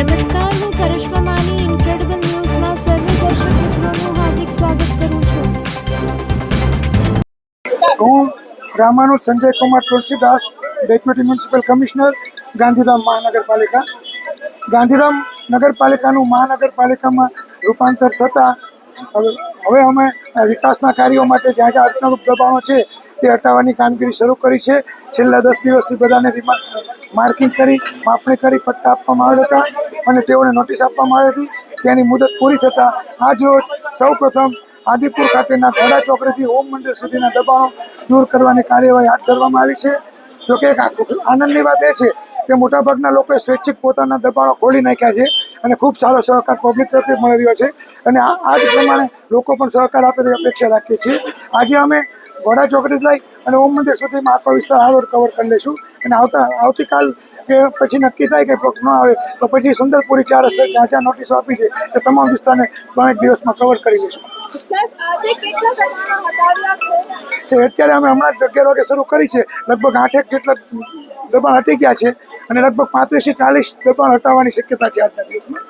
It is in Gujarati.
નમસ્કાર હું કરિશ્મા માની ઇન્ક્રેડિબલ ન્યૂઝમાં સર્વ દર્શક મિત્રોનું હાર્દિક સ્વાગત કરું છું. હું રામાનુ Sanjay Kumar Tulsidas deputy municipal commissioner Gandhidham મહાનગરપાલિકા. ગાંધીધામ નગરપાલિકાનું મહાનગરપાલિકામાં રૂપાંતર થતાં હવે અમે વિકાસના કાર્યો માટે જ્યાં જ્યાં અડચણરૂપ દબાણો છે, તે હટાવવાની કામગીરી શરૂ કરી છે. છેલ્લા દસ દિવસથી બધાને માર્કિંગ કરી, માપણી કરી, પટ્ટા આપવામાં આવ્યા હતા. અને તેઓને નોટિસ આપવામાં આવી હતી. તેની મુદત પૂરી થતાં આજ રોજ સૌ પ્રથમ આદિપુર ખાતેના ઘોડા ચોકડીથી ઓમ મંદિર સુધીના દબાણો દૂર કરવાની કાર્યવાહી હાથ ધરવામાં આવી છે. જોકે એક આનંદની વાત એ છે કે મોટાભાગના લોકોએ સ્વૈચ્છિક પોતાના દબાણો ખોલી નાખ્યા છે અને ખૂબ સારો સહકાર પબ્લિક તરફથી મળી રહ્યો છે. અને આ જ પ્રમાણે લોકો પણ સહકાર આપે તેવી અપેક્ષા રાખીએ છીએ. આજે અમે ઘોડા ચોકડી લઈ અને ઓમ મંદિર સુધીમાં આખો વિસ્તાર હાલ કવર કરી લઈશું. અને આવતા આવતીકાલ કે પછી નક્કી થાય કે કોઈક ન આવે તો પછી સુંદરપુરી ચાર રસ્તે જ્યાં જ્યાં નોટિસો આપી છે તે તમામ વિસ્તારને ત્રણેક દિવસમાં કવર કરી લઈશું. અત્યારે અમે હમણાં જ અગિયાર વાગે શરૂ કરી છે. લગભગ આઠેક જેટલા દબાણ હટી ગયા છે અને લગભગ પાંત્રીસથી ચાલીસ દબાણ હટાવવાની શક્યતા છે આજના દિવસમાં.